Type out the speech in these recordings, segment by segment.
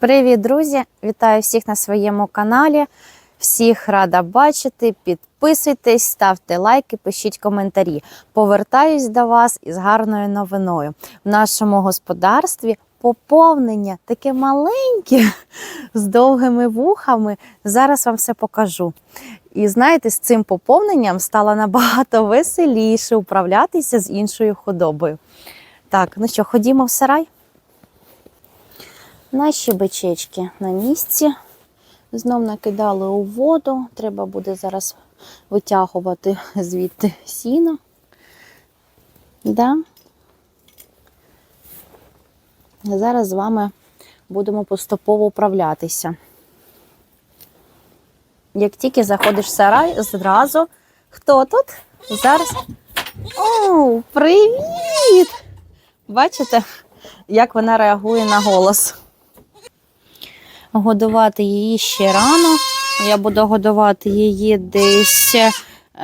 Привіт, друзі! Вітаю всіх на своєму каналі. Всіх рада бачити. Підписуйтесь, ставте лайки, пишіть коментарі. Повертаюсь до вас із гарною новиною. В нашому господарстві поповнення таке маленьке з довгими вухами. Зараз вам все покажу. І знаєте, з цим поповненням стало набагато веселіше управлятися з іншою худобою. Так, ну що, ходімо в сарай? Наші бичечки на місці. Знов накидали у воду. Треба буде зараз витягувати звідти сіно. Да. Зараз з вами будемо поступово управлятися. Як тільки заходиш в сарай, зразу хто тут? Зараз. О, привіт! Бачите, як вона реагує на голос? Годувати її ще рано. Я буду годувати її десь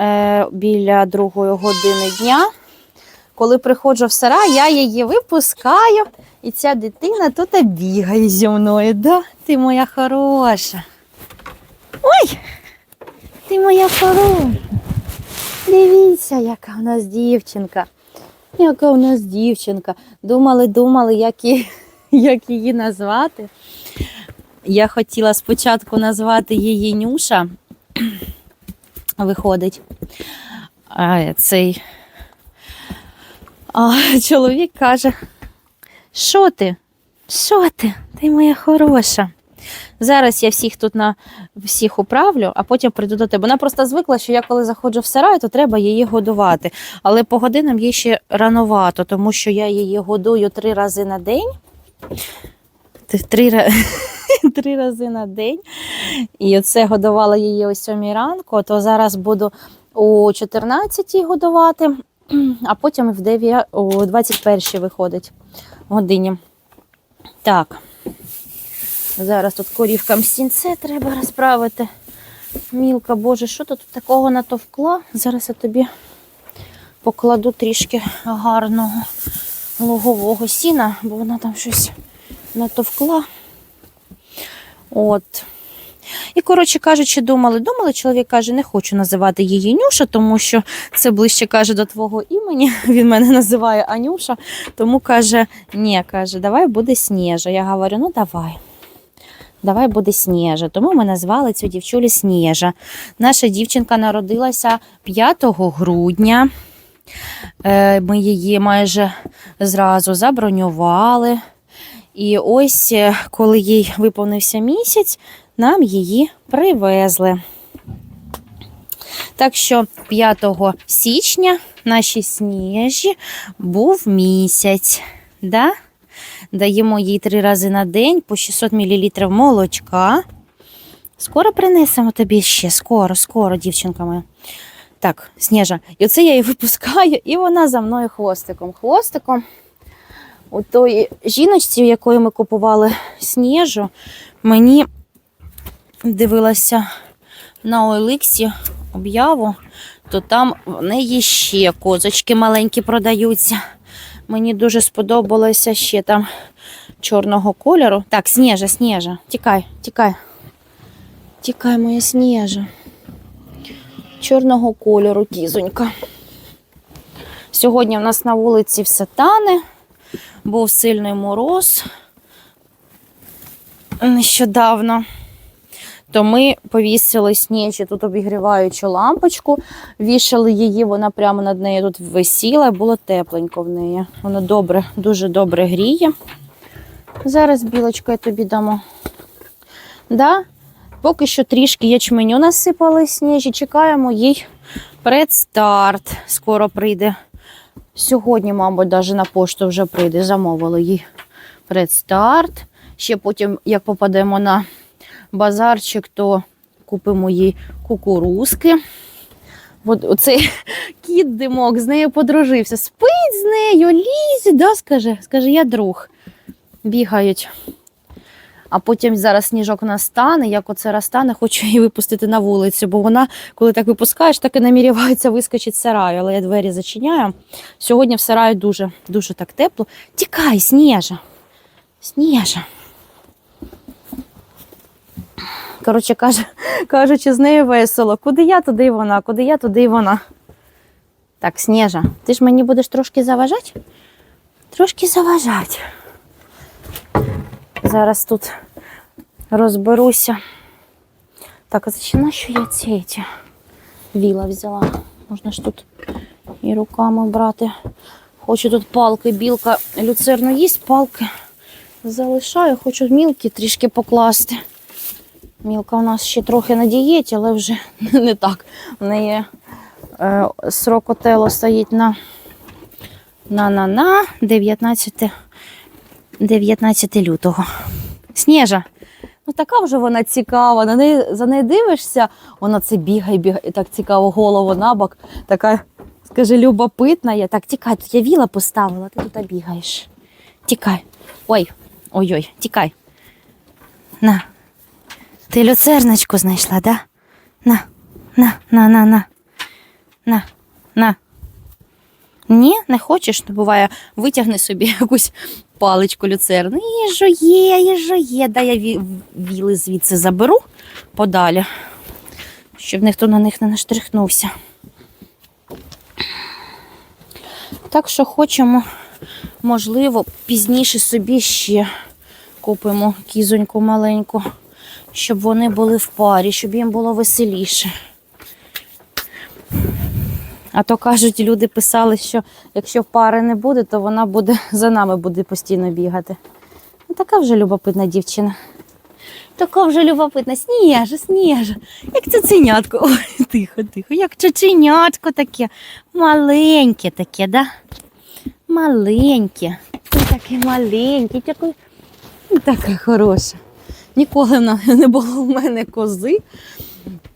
е, біля другої години дня. Коли приходжу в сарай, я її випускаю, і ця дитина тут бігає зі мною. Да? Ти моя хороша. Ой! Ти моя хороша. Дивіться, яка в нас дівчинка. Яка у нас дівчинка. Думали, думали, як її, як її назвати. Я хотіла спочатку назвати її Нюша. Виходить, а цей а, чоловік каже: що ти? Що ти? Ти моя хороша. Зараз я всіх тут на всіх управлю, а потім прийду до тебе. Вона просто звикла, що я коли заходжу в сарай, то треба її годувати. Але по годинам їй ще рановато, тому що я її годую три рази на день. Три, ра- три рази на день. І оце годувала її о 7 ранку, то зараз буду о 14 годувати, а потім в 9, о 21 виходить годині. Так. Зараз тут корівкам сінце треба розправити. Мілка, боже, що ти тут такого натовкла? Зараз я тобі покладу трішки гарного лугового сіна, бо вона там щось натовкла. От. І, коротше кажучи, думали, думали, чоловік каже, не хочу називати її Нюша, тому що це ближче каже до твого імені. Він мене називає Анюша, тому каже, ні, каже, давай буде Снежа. Я говорю, ну давай. Давай буде Снежа. Тому ми назвали цю дівчулю Снежа. Наша дівчинка народилася 5 грудня. Е, Ми її майже зразу забронювали. І ось, е, коли їй виповнився місяць, нам її привезли. Так що 5 січня нашій сніжі був місяць. Да? Даємо їй три рази на день по 600 мл молочка. Скоро принесемо тобі ще, скоро, скоро, дівчинка моя. Так, Сніжа. І оце я її випускаю, і вона за мною хвостиком. Хвостиком у той жіночці, у якої ми купували сніжу, мені дивилася на Оликсі об'яву, то там в неї ще козочки маленькі продаються. Мені дуже сподобалося ще там чорного кольору. Так, сніжа, сніжа. Тікай, тікай. Тікай, моя сніжа. Чорного кольору кізонька. Сьогодні в нас на вулиці все тане був сильний мороз нещодавно. То ми повісили сніжі, тут обігріваючу лампочку, вішали її, вона прямо над нею тут висіла, було тепленько в неї. Воно добре, дуже добре гріє. Зараз білочка я тобі дамо. Да? Поки що трішки ячменю насипали сніжі, чекаємо їй предстарт. Скоро прийде. Сьогодні, мабуть, навіть на пошту вже прийде. Замовили їй предстарт. Ще потім, як попадемо на базарчик, то купимо їй кукурузки. От оцей кіт димок з нею подружився. Спить з нею, лізь, да, скаже. Скаже, я друг. Бігають. А потім зараз сніжок настане, як оце розтане, хочу її випустити на вулицю, бо вона, коли так випускаєш, так і наміряється вискочити сараю, але я двері зачиняю. Сьогодні в сараї дуже, дуже так тепло. Тікай, Сніжа. Сніжа. Коротше, каже, кажучи, з нею весело. Куди я, туди і вона, куди я, туди і вона. Так, Снежа, ти ж мені будеш трошки заважати? Трошки заважати. Зараз тут розберуся. Так, а зачем що я ці, ці віла взяла? Можна ж тут і руками брати. Хочу тут палки, білка, люцерну їсть, палки залишаю, хочу мілки трішки покласти. Мілка у нас ще трохи на дієті, але вже не так. В неї е, срок отело стоїть на на на на 19, 19 лютого. Сніжа. Ну така вже вона цікава. На неї, за нею дивишся, вона це бігає, бігає, так цікаво, голову на бок. Така, скажи, любопитна. Я так тікай, тут я віла поставила, ти тут бігаєш. Тікай. Ой, ой-ой, тікай. На. Ти люцерночку знайшла, да? На, на, на, на, на. На, на. Ні, не хочеш, то буває, витягни собі якусь паличку люцерну. Їжо є, їжо є. Дай я віли звідси заберу подалі, щоб ніхто на них не наштрихнувся. Так що хочемо, можливо, пізніше собі ще купимо кізоньку маленьку, щоб вони були в парі, щоб їм було веселіше. А то кажуть, люди писали, що якщо пари не буде, то вона буде за нами буде постійно бігати. Ну, така вже любопитна дівчина. Така вже любопитна. Сніжа, сніжа. Як цуценятко. Ой, тихо, тихо. Як чученятко таке. Маленьке таке, да? Маленьке. Таке маленьке, таке. Така хороша. Ніколи не було в мене кози.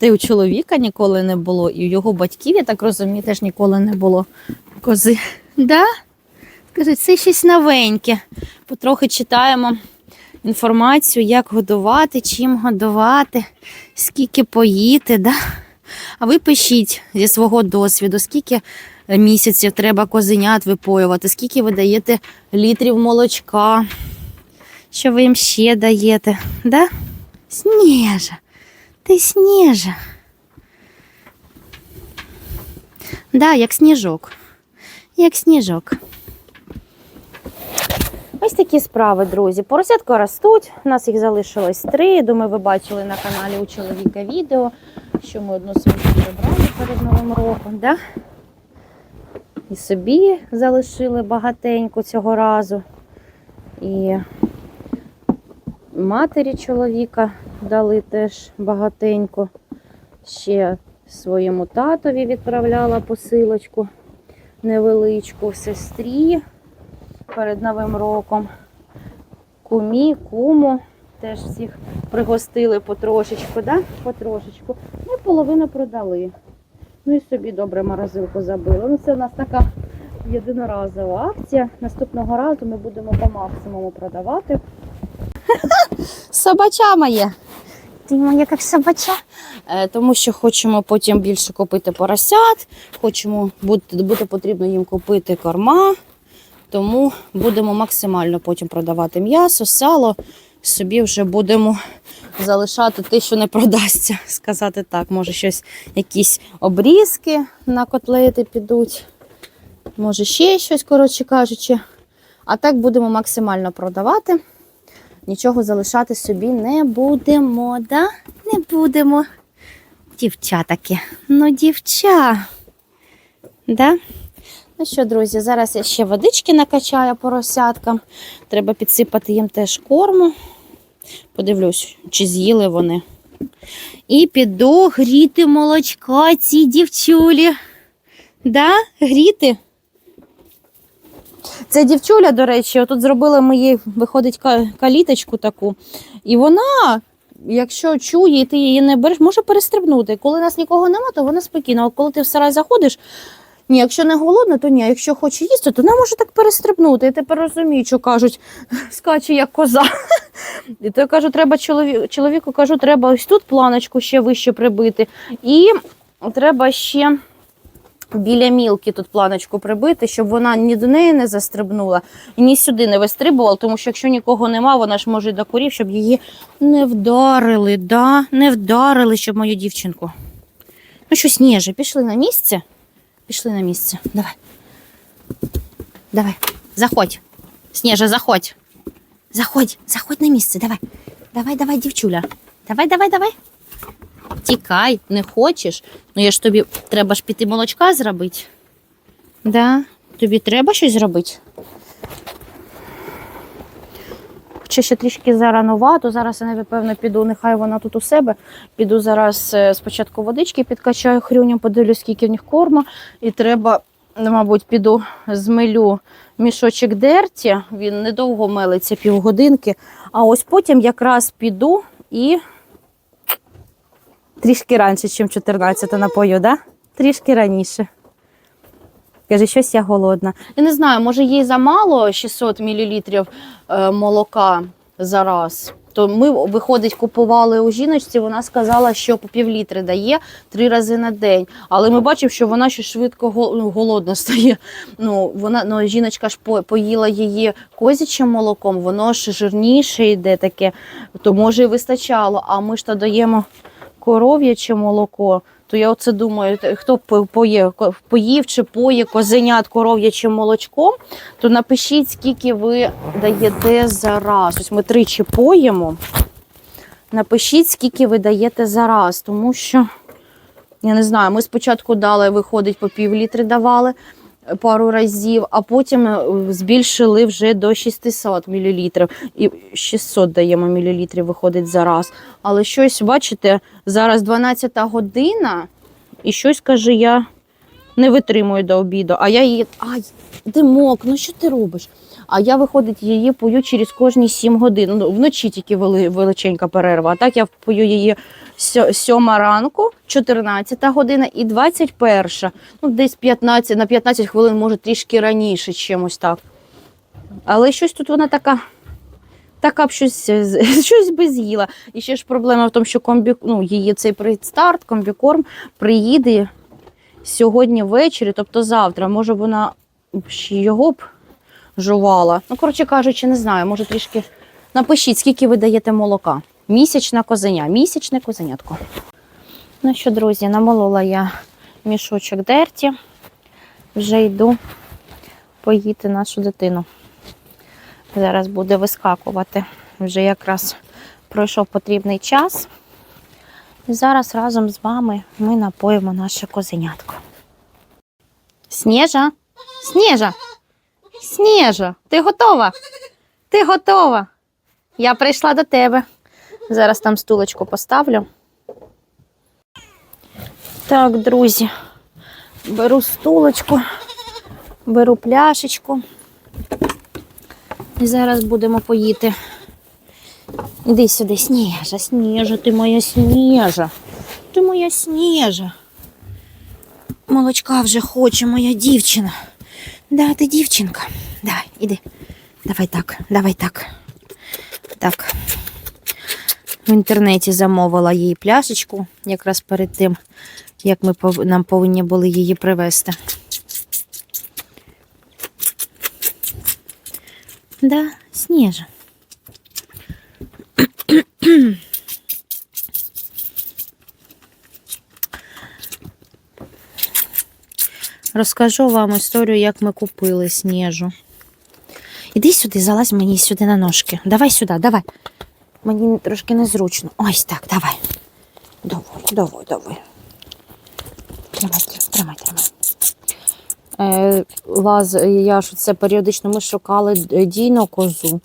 Й у чоловіка ніколи не було, і у його батьків, я так розумію, теж ніколи не було кози. Да? Скажи, це щось новеньке. Потрохи читаємо інформацію, як годувати, чим годувати, скільки поїти. Да? А ви пишіть зі свого досвіду, скільки місяців треба козенят випоювати, скільки ви даєте літрів молочка, що ви їм ще даєте. Да? Сніжа. Ти сніжа. Да, як сніжок. Як сніжок. Ось такі справи, друзі. Поросятка ростуть. У нас їх залишилось три. Думаю, ви бачили на каналі у чоловіка відео, що ми одну свинку забрали перед Новим роком. Да? І собі залишили багатенько цього разу. І матері чоловіка дали теж багатенько. Ще своєму татові відправляла посилочку невеличку сестрі перед Новим роком. Кумі, куму теж всіх пригостили потрошечку, да? потрошечку. Ну половину продали. Ну і собі добре морозилку забили. Ну це у нас така єдиноразова акція. Наступного разу ми будемо по максимуму продавати. Собача моє. Моя як собача. Е, Тому що хочемо потім більше купити поросят, хочемо буде, буде потрібно їм купити корма. Тому будемо максимально потім продавати м'ясо, сало. Собі вже будемо залишати те, що не продасться. Сказати так, може щось, якісь обрізки на котлети підуть. Може ще щось, коротше кажучи. А так будемо максимально продавати. Нічого залишати собі не будемо, да? Не будемо. Дівча таке. Ну, дівча. Да? Ну що, друзі, зараз я ще водички накачаю поросяткам. Треба підсипати їм теж корму. Подивлюсь, чи з'їли вони. І піду гріти молочка цій дівчулі. Да? Гріти? Це дівчуля, до речі, тут зробили ми їй, виходить, каліточку таку. І вона, якщо чує, і ти її не береш, може перестрибнути. Коли нас нікого нема, то вона спокійна. А коли ти в сарай заходиш, ні, якщо не голодна, то ні. Якщо хоче їсти, то вона може так перестрибнути. Я тепер розумію, що кажуть, скаче як коза. І то я кажу, треба чолові... чоловіку кажу, треба ось тут планочку ще вище прибити. І треба ще біля мілки тут планочку прибити, щоб вона ні до неї не застрибнула, ні сюди не вистрибувала, тому що якщо нікого нема, вона ж може до курів, щоб її не вдарили, да? не вдарили, щоб мою дівчинку. Ну що, Сніже, пішли на місце? Пішли на місце. Давай. Давай, заходь. Сніжа, заходь. Заходь, заходь на місце, давай. Давай, давай, дівчуля. Давай, давай, давай. Тікай, не хочеш. Ну я ж тобі треба ж піти молочка зробити. Да, тобі треба щось зробити. Хоча ще трішки заранувато, зараз я напевно піду, нехай вона тут у себе. Піду зараз е, спочатку водички підкачаю хрюням, подивлюсь, скільки в них корма. І треба, мабуть, піду змилю мішочок дерті. Він недовго мелиться, півгодинки. А ось потім якраз піду і трішки раніше, ніж 14 напою, да? Трішки раніше. Каже, щось я голодна. Я не знаю, може їй замало 600 мл молока за раз. То ми, виходить, купували у жіночці, вона сказала, що по півлітри дає три рази на день. Але ми бачимо, що вона ще швидко ну, голодна стає. Ну, вона, ну, жіночка ж поїла її козячим молоком, воно ж жирніше йде таке, то може і вистачало. А ми ж то даємо коров'яче молоко. То я оце думаю, хто по- поє, поїв чи поє козенят коров'ячим молочком, то напишіть, скільки ви даєте за раз. Ось ми тричі поїмо. Напишіть, скільки ви даєте за раз, тому що я не знаю, ми спочатку дали, виходить, по пів літри давали пару разів, а потім е, збільшили вже до 600 мл. І 600 даємо мілілітрів, виходить за раз. Але щось, бачите, зараз 12 година, і щось каже, я не витримую до обіду. А я її. Ай, димок, ну що ти робиш? А я, виходить, її пою через кожні 7 годин. Ну, вночі тільки величенька перерва. А так я пою її сьо- сьома ранку, 14 година і 21. Ну, десь 15, на 15 хвилин, може, трішки раніше, чимось так. Але щось тут вона така. Така б щось, щось би з'їла. І ще ж проблема в тому, що комбі, ну, її цей предстарт, комбікорм приїде сьогодні ввечері, тобто завтра. Може, вона його б жувала. Ну, коротше кажучи, не знаю, може трішки. Напишіть, скільки ви даєте молока. Місячна козеня, місячне козенятко. Ну що, друзі, намолола я мішочок дерті. Вже йду поїти нашу дитину. Зараз буде вискакувати. Вже якраз пройшов потрібний час. І зараз разом з вами ми напоїмо наше козенятко. Сніжа, Сніжа, Сніжа, ти готова? Ти готова? Я прийшла до тебе. Зараз там стулочку поставлю. Так, друзі, беру стулочку, беру пляшечку. І зараз будемо поїти. Іди сюди, Сніжа, Сніжа, ти моя Сніжа. Ти моя Сніжа. Молочка вже хоче моя дівчина. Да, ти дівчинка. Давай, іди. Давай так, давай так. Так. В інтернеті замовила їй пляшечку якраз перед тим, як ми нам повинні були її привезти. Да, Сніжа. Розкажу вам історію, як ми купили сніжу. Іди сюди, залазь мені сюди на ножки. Давай сюди, давай. Мені трошки незручно. Ось так, давай. Давай, давай, давай. Тримай, тримай, тримай. Е, лаз, я ж це періодично ми шукали дійну козу.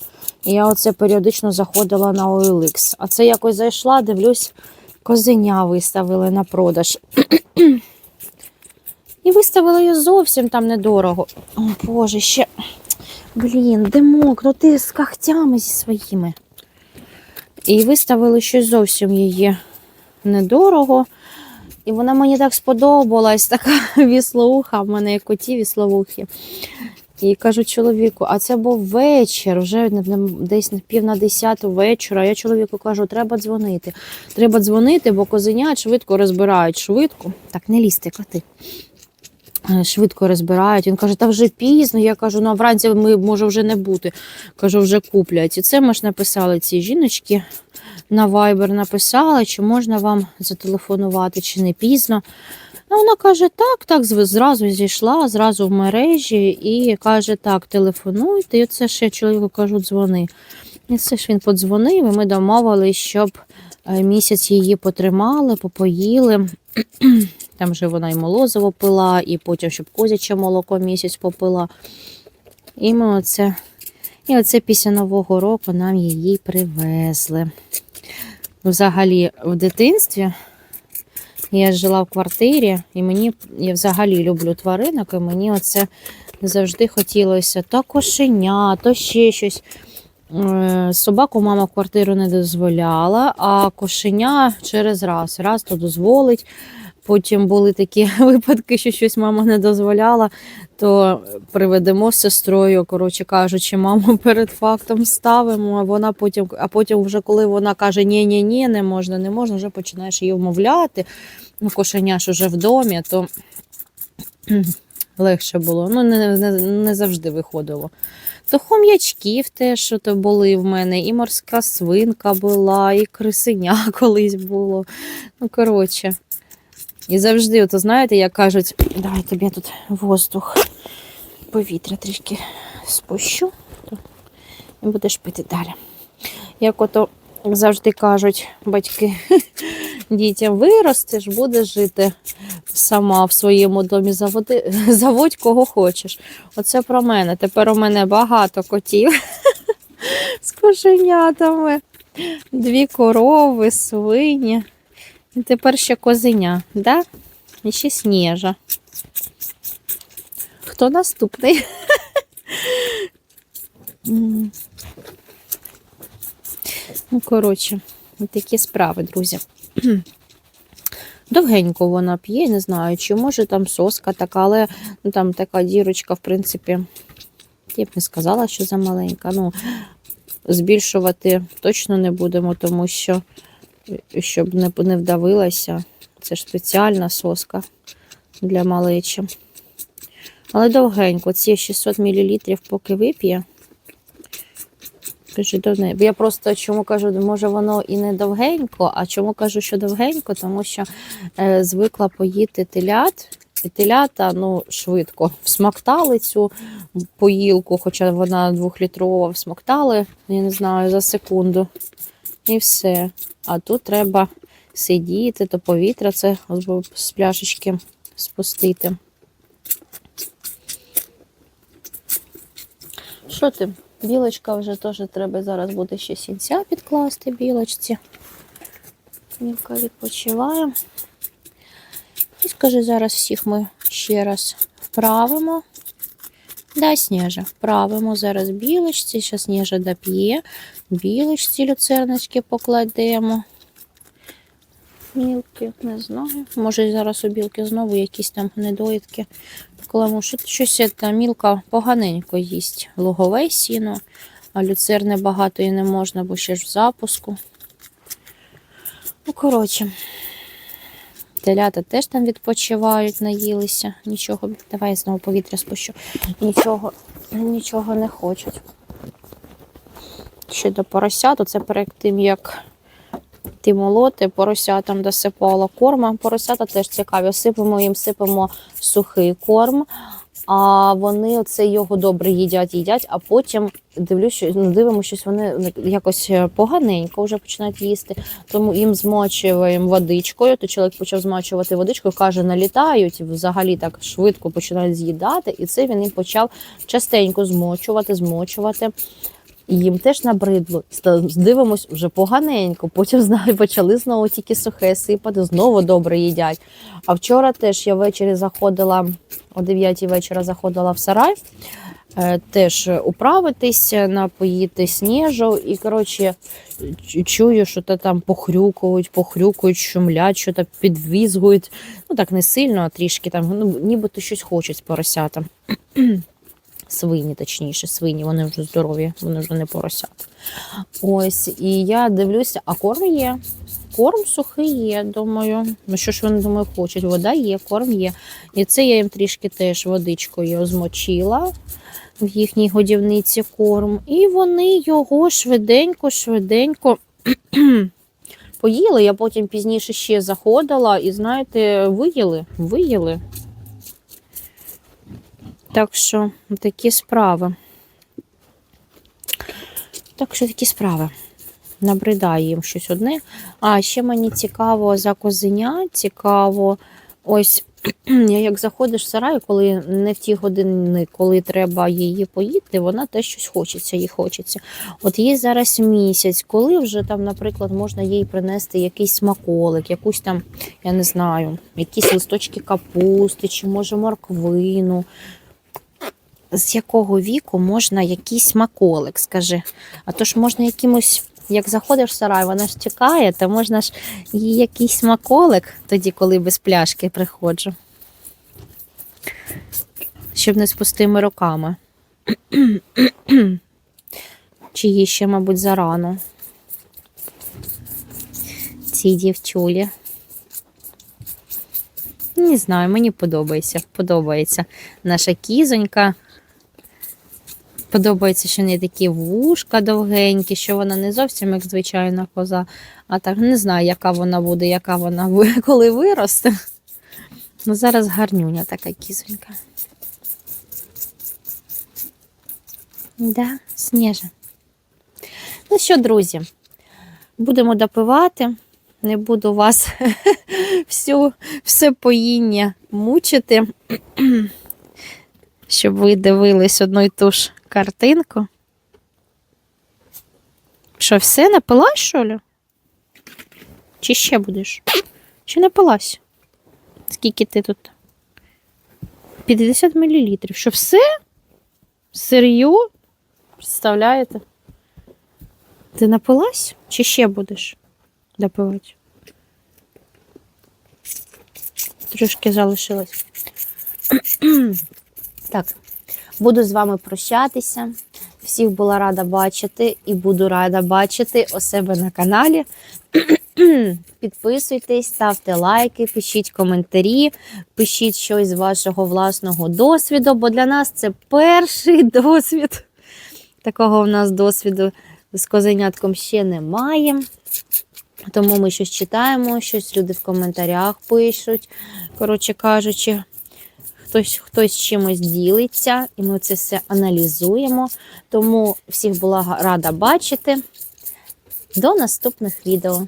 І я оце періодично заходила на OLX. А це якось зайшла, дивлюсь, козеня виставили на продаж. І виставили її зовсім там недорого. О, Боже, ще. Блін, димок, ну ти з когтями зі своїми. І виставили щось зовсім її недорого. І вона мені так сподобалась, така віслоуха, в мене як коті віслоухи. І кажу чоловіку, а це був вечір, вже десь на пів на десяту вечора. Я чоловіку кажу, треба дзвонити. Треба дзвонити, бо козенят швидко розбирають швидко. Так, не лізьте, коти. Е, швидко розбирають. Він каже, та вже пізно. Я кажу, ну а вранці ми може вже не бути. Кажу, вже куплять. І це ми ж написали ці жіночки на Viber написали, чи можна вам зателефонувати, чи не пізно. Ну, вона каже, так, так, зразу зійшла, зразу в мережі і каже, так, телефонуйте. І оце ще чоловіку кажу, дзвони. І це ж він подзвонив, і ми домовились, щоб е, місяць її потримали, попоїли. Там же вона і молозиво пила, і потім, щоб козяче молоко місяць попила. І ми оце, і оце після Нового року нам її привезли. Взагалі, в дитинстві я жила в квартирі, і мені я взагалі люблю тваринок, і мені оце завжди хотілося то кошеня, то ще щось. Е, Собаку мама в квартиру не дозволяла, а кошеня через раз. Раз то дозволить. Потім були такі випадки, що щось мама не дозволяла, то приведемо з сестрою, коротше кажучи, маму перед фактом ставимо, а вона потім, а потім, вже коли вона каже ні, ні, ні, не можна, не можна, вже починаєш її вмовляти. Ну, кошеня ж уже в домі, то легше було. Ну, не, не, не завжди виходило. То хом'ячків теж то були в мене, і морська свинка була, і крисеня колись було. Ну, коротше. І завжди, ото знаєте, як кажуть, давай тобі тут воздух, повітря трішки спущу, то і будеш пити далі. Як ото завжди кажуть батьки дітям, виростеш, будеш жити сама в своєму домі, заводи, заводь кого хочеш. Оце про мене. Тепер у мене багато котів з кошенятами, дві корови, свині. І тепер ще козеня, да? І ще сніжа. Хто наступний? Ну, коротше, такі справи, друзі. Довгенько вона п'є, не знаю, чи може там соска така, але ну, там така дірочка, в принципі, я б не сказала, що замаленька. Ну, збільшувати точно не будемо, тому що щоб не, не вдавилася. Це ж спеціальна соска для малечі. Але довгенько, ці 600 мл поки вип'є. Я просто чому кажу, може воно і не довгенько, а чому кажу, що довгенько, тому що е, звикла поїти телят, і телята ну, швидко всмоктали цю поїлку, хоча вона двохлітрова, всмоктали, я не знаю, за секунду. І все. А тут треба сидіти, то повітря це з пляшечки спустити. Що ти? Білочка вже теж треба зараз буде ще сінця підкласти білочці. Мілка відпочиває. І скажи, зараз всіх ми ще раз вправимо. Да, Сніжа, вправимо зараз білочці, зараз Сніжа доп'є. Білочці люцерночки покладемо. Мілки, не знаю. Може зараз у білки знову якісь там недоїдки. Покладемо. Що, щось та мілка поганенько їсть. Лугове сіно, а люцерни багато і не можна, бо ще ж в запуску. Ну, коротше. Телята теж там відпочивають, наїлися. Нічого, давай я знову повітря спущу. Нічого, нічого не хочуть. Ще до поросят, це перед тим, як ти молоти, поросятам досипала корма. Поросята теж цікаві. Сипемо їм, сипемо сухий корм, а вони оце його добре їдять, їдять, а потім дивлюсь, ну, дивимося, вони якось поганенько вже починають їсти. Тому їм змочуємо водичкою. То чоловік почав змачувати водичкою, каже, налітають, взагалі так швидко починають з'їдати, і це він їм почав частенько змочувати, змочувати. І їм теж набридло. Дивимось вже поганенько. Потім знаю, почали знову тільки сухе сипати, знову добре їдять. А вчора теж я ввечері заходила, о 9 вечора заходила в сарай, е, теж управитись, напоїти сніжу. І, коротше, чую, що то там похрюкують, похрюкують, шумлять, що то підвізгують. Ну так не сильно, а трішки там, ну, нібито щось хочуть з поросятам. Свині, точніше, свині, вони вже здорові, вони вже не поросят. Ось, і я дивлюся, а корм є. корм сухий є, думаю. Ну що ж вони думаю, хочуть? Вода є, корм є. І це я їм трішки теж водичкою змочила в їхній годівниці корм. І вони його швиденько, швиденько поїли. Я потім пізніше ще заходила і, знаєте, виїли, виїли. Так що такі справи. Так що такі справи. Набридає їм щось одне. А ще мені цікаво за козеня, цікаво, ось як заходиш в сарай, коли не в ті години, коли треба її поїти, вона теж щось хочеться, їй хочеться. От їй зараз місяць, коли вже там, наприклад, можна їй принести якийсь смаколик, якусь там, я не знаю, якісь листочки капусти, чи може морквину. З якого віку можна якийсь смаколик, скажи. А то ж можна якимось, як заходиш в сарай, вона ж чекає, то можна ж їй якийсь смаколик, тоді, коли без пляшки приходжу. Щоб не з пустими руками. Чи їй ще, мабуть, зарано. Цій дівчулі. Не знаю, мені подобається. Подобається наша кізонька. Подобається, що в неї такі вушка довгенькі, що вона не зовсім як звичайна коза. А так не знаю, яка вона буде, яка вона коли виросте. Ну, зараз гарнюня така кізонька. Да, сніжа. Ну що, друзі, будемо допивати. Не буду вас всю, все поїння мучити, щоб ви дивились одну й ту ж картинку. Що, все напилась, що ли? Чи ще будеш? Чи напилась? Скільки ти тут? 50 мл. Що все? Серйозно? Представляєте? Ти напилась? Чи ще будеш допивати? Трошки залишилось. так, буду з вами прощатися. Всіх була рада бачити і буду рада бачити у себе на каналі. Підписуйтесь, ставте лайки, пишіть коментарі, пишіть щось з вашого власного досвіду, бо для нас це перший досвід. Такого в нас досвіду з козенятком ще немає. Тому ми щось читаємо, щось люди в коментарях пишуть. Коротше кажучи, хтось, хтось чимось ділиться, і ми це все аналізуємо. Тому всіх була рада бачити. До наступних відео.